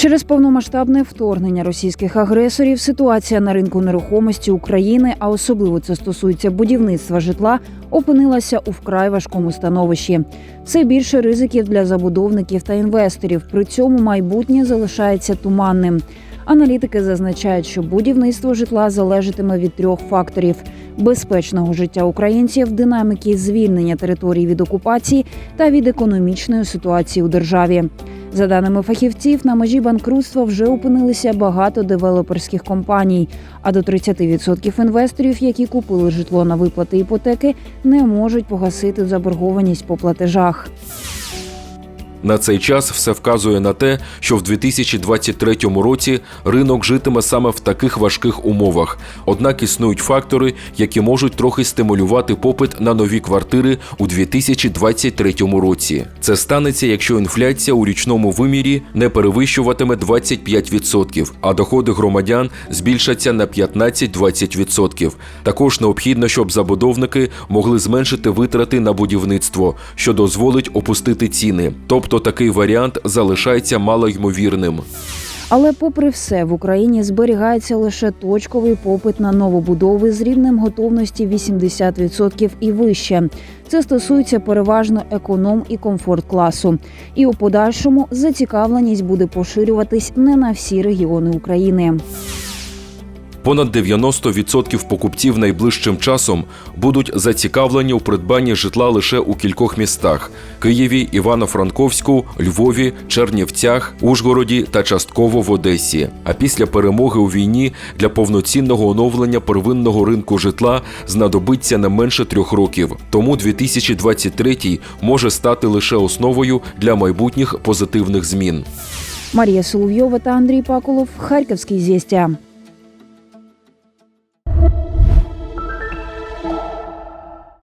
Через повномасштабне вторгнення російських агресорів ситуація на ринку нерухомості України, а особливо це стосується будівництва житла, опинилася у вкрай важкому становищі. Все більше ризиків для забудовників та інвесторів. При цьому майбутнє залишається туманним. Аналітики зазначають, що будівництво житла залежатиме від трьох факторів: безпечного життя українців, динаміки звільнення територій від окупації та від економічної ситуації у державі. За даними фахівців, на межі банкрутства вже опинилися багато девелоперських компаній. А до 30% інвесторів, які купили житло на виплати іпотеки, не можуть погасити заборгованість по платежах. На цей час все вказує на те, що в 2023 році ринок житиме саме в таких важких умовах. Однак існують фактори, які можуть трохи стимулювати попит на нові квартири у 2023 році. Це станеться, якщо інфляція у річному вимірі не перевищуватиме 25%, а доходи громадян збільшаться на 15-20%. Також необхідно, щоб забудовники могли зменшити витрати на будівництво, що дозволить опустити ціни. Тобто такий варіант залишається малоймовірним. Але, попри все, в Україні зберігається лише точковий попит на новобудови з рівнем готовності 80% і вище. Це стосується переважно економ і комфорт класу. І у подальшому зацікавленість буде поширюватись не на всі регіони України. Понад 90% покупців найближчим часом будуть зацікавлені у придбанні житла лише у кількох містах: Києві, Івано-Франковську, Львові, Чернівцях, Ужгороді та частково в Одесі. А після перемоги у війні для повноцінного оновлення первинного ринку житла знадобиться не менше трьох років. Тому 2023 може стати лише основою для майбутніх позитивних змін. Марія Соловйова та Андрій Паколов. Харківський зєстя.